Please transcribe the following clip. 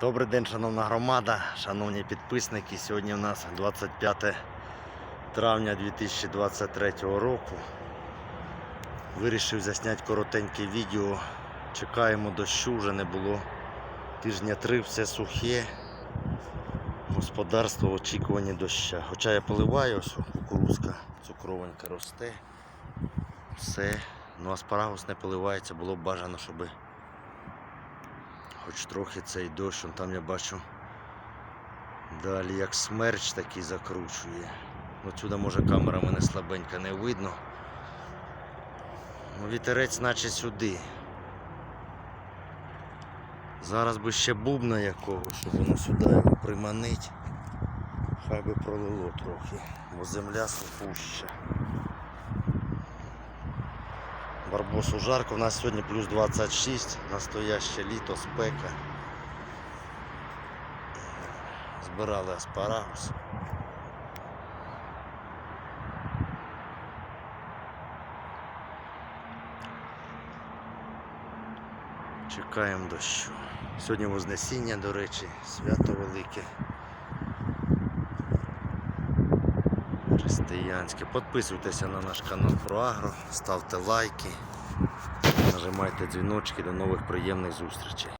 Добрий день, шановна громада, шановні підписники. Сьогодні у нас 25 травня 2023 року. Вирішив засняти коротеньке відео. Чекаємо дощу, вже не було тижня три, все сухе. Господарство в очікуванні доща. Хоча я поливаю, ось кукурузка, цукровенька росте. Все. Ну аспарагус не поливається, було б бажано, щоб хоч трохи цей дощ, он там я бачу далі як смерч такий закручує. Отсюди може камера мене слабенька не видно. Ну, вітерець наче сюди. Зараз би ще бубна якого, щоб воно сюди приманить. Хай би пролило трохи, бо земля сухуща. Барбосу жарко, у нас сьогодні плюс 26, настояще літо, спека. Збирали аспарагус. Чекаємо дощу. Сьогодні Вознесіння, до речі, свято велике. Християнське. Підписуйтеся на наш канал про Агро, ставте лайки, нажимайте дзвіночки. До нових приємних зустрічей.